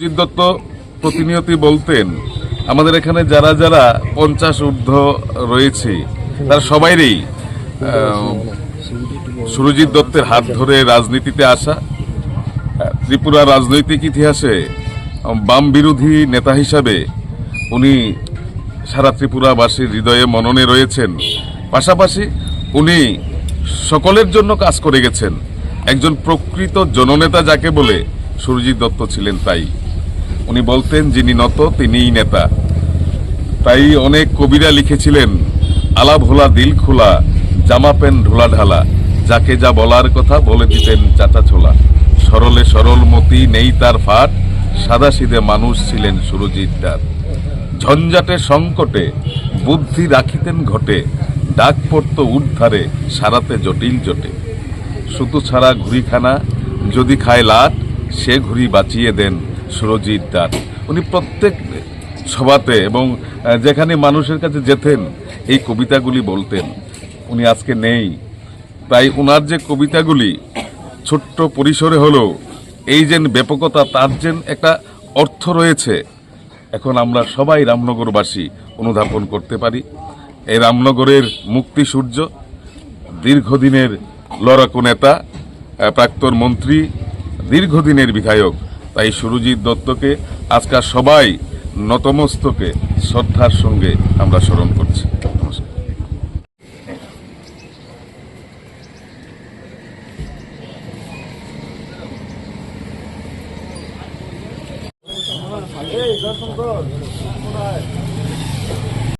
সুজিত দত্ত প্রতিনিয়তই বলতেন, আমাদের এখানে যারা যারা পঞ্চাশ ঊর্ধ্ব রয়েছে, তারা সবাইরই সুরজিৎ দত্তের হাত ধরে রাজনীতিতে আসা, ত্রিপুরা রাজনৈতিক ইতিহাসে বাম বিরোধী নেতা হিসাবে উনি সারা ত্রিপুরাবাসীর হৃদয়ে মননে রয়েছেন। পাশাপাশি উনি সকলের জন্য কাজ করে গেছেন। একজন প্রকৃত জননেতা যাকে বলে সুরজিৎ দত্ত ছিলেন তাই। উনি বলতেন, যিনি নত, তিনিই নেতা। তাই অনেক কবিরা লিখেছিলেন আলা ভোলা দিল খোলা, জামা প্যান্ট ঢোলা ঢালা, যাকে যা বলার কথা বলে দিতেন চাচা ছোলা। সরলে সরল মতি নেই তার ফাট, সাদা সিধে মানুষ ছিলেন সুরজিৎ দার ঝঞ্ঝাটে সংকটে, বুদ্ধি রাখিতেন ঘটে, ডাক পড়ত উদ্ধারে, সারাতে জটিল জটে। সুতো ছাড়া ঘুড়িখানা, যদি খায় লাট, সে ঘুড়ি বাঁচিয়ে দেন সুরজিৎ দাস। উনি প্রত্যেক সভাতে এবং যেখানে মানুষের কাছে যেতেন, এই কবিতাগুলি বলতেন। উনি আজকে নেই। তাই ওনার যে কবিতাগুলি ছোট্ট পরিসরে হলেও এই যে ব্যাপকতা, তার যে একটা অর্থ রয়েছে। এখন আমরা সবাই রামনগরবাসী অনুধাবন করতে পারি। এই রামনগরের মুক্তি সূর্য, দীর্ঘদিনের লড়াকু নেতা প্রাক্তন মন্ত্রী, দীর্ঘদিনের বিধায়ক তাই সুরজিৎ দত্তকে আজকাল সবাই নতমস্তকে শ্রদ্ধার সঙ্গে আমরা স্মরণ করছি।